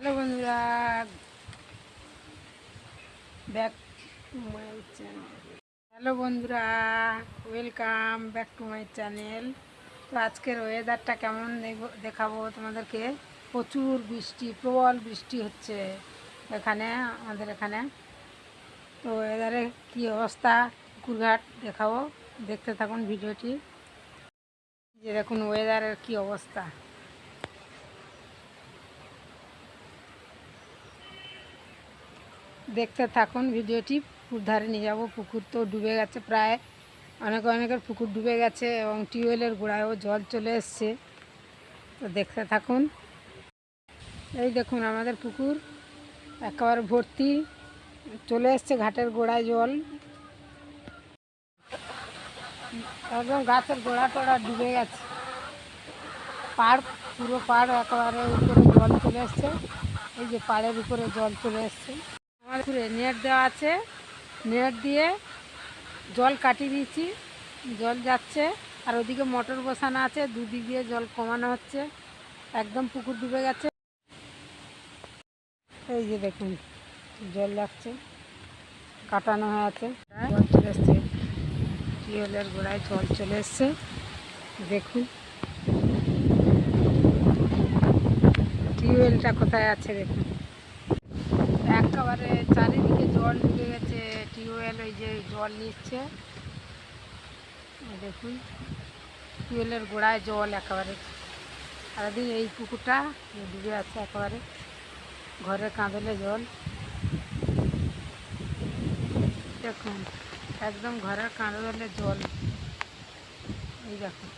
Hello বন্ধুরা back to my channel hello বন্ধুরা welcome back to my channel তো আজকের ওয়েদারটা কেমন দেখব- তোমাদেরকে। প্রচুর বৃষ্টি, প্রবল বৃষ্টি হচ্ছে এখানে, আমাদের এখানে। তো ওয়েদারে কী অবস্থা? কুকুরঘাট দেখাবো। দেখতে থাকুন ভিডিওটি। যে দেখুন ওয়েদারের কী অবস্থা। দেখতে থাকুন, ভিডিওটি পুকুর ধারে নিয়ে যাব। পুকুর তো ডুবে গেছে প্রায়, অনেক অনেকের পুকুর ডুবে গেছে এবং টিউবওয়েলের গোড়ায়ও জল চলে এসছে। তো দেখতে থাকুন। এই দেখুন আমাদের পুকুর, একেবারে ভর্তি, চলে এসছে ঘাটের গোড়ায় জল। একদম গাছের গোড়া টোড়া ডুবে গেছে। পাড়, পুরো পাড় একেবারে উপরে জল চলে এসছে। এই যে পাড়ের উপরে জল চলে এসছে। পুকুরে নেট দেওয়া আছে। নেট দিয়ে জল কাটিয়ে দিয়েছি জল যাচ্ছে। আর ওদিকে মোটর বসানো আছে। দুদিক দিয়ে জল কমানো হচ্ছে। একদম পুকুর ডুবে গেছে। এই যে দেখুন, জল লাগছে। কাটানো হয়ে আছে। জল চলে এসছে। টিউবওয়েলের গোড়ায় জল চলে এসছে। দেখুন। টিউবওয়েলটা কোথায় আছে দেখুন। একেবারে জল ঢুকে গেছে, টিউবওয়েল ওই যে জল নিচ্ছে। দেখুন, টিউবওয়েলের গোড়ায় জল একেবারে। সারাদিন এই পুকুরটা ডুবে আছে একেবারে। ঘরে কাঁদলে জল। দেখুন, একদম ঘরের কাঁদলে জল। এই দেখুন।